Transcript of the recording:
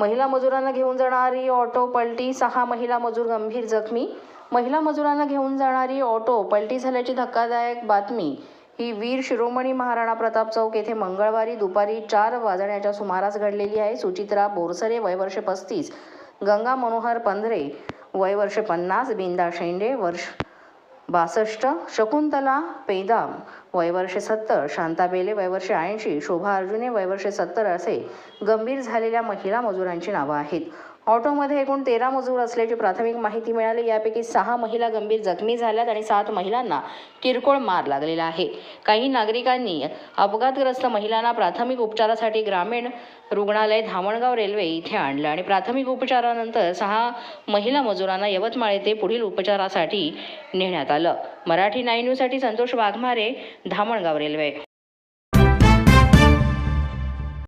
महिला मजुरांना घेऊन जाणारी ऑटो पलटी सहा महिला मजूर गंभीर जखमी. महिला मजुरांना घेऊन जाणारी ऑटो पलटी झाल्याची धक्कादायक बातमी. ही वीर शिरोमणी महाराणा प्रताप चौक येथे मंगळवारी दुपारी चार वाजण्याच्या सुमारास घडलेली आहे. सुचित्रा बोरसरे वय पस्तीस. गंगा मनोहर पंधरे वयवर्षे पन्नास बिंदा शेंडे वर्ष बासष्ट शकुंतला पेदाम वयवर्षे सत्तर शांता बेले वय ऐंशी शोभा अर्जुने वयवर्षे सत्तर असे गंभीर झालेल्या महिला मजुरांची नावं आहेत. ऑटोमध्ये एकूण तेरा मजूर असल्याची प्राथमिक माहिती मिळाली. यापैकी सहा महिला गंभीर जखमी झाल्यात आणि सात महिलांना किरकोळ मार लागलेला आहे. काही नागरिकांनी अपघातग्रस्त महिलांना प्राथमिक उपचारासाठी ग्रामीण रुग्णालय धामणगाव रेल्वे इथे आणलं आणि प्राथमिक उपचारानंतर सहा महिला मजुरांना यवतमाळ येथे पुढील उपचारासाठी नेण्यात आलं. मराठी नाईन न्यूजसाठी संतोष वाघमारे धामणगाव रेल्वे.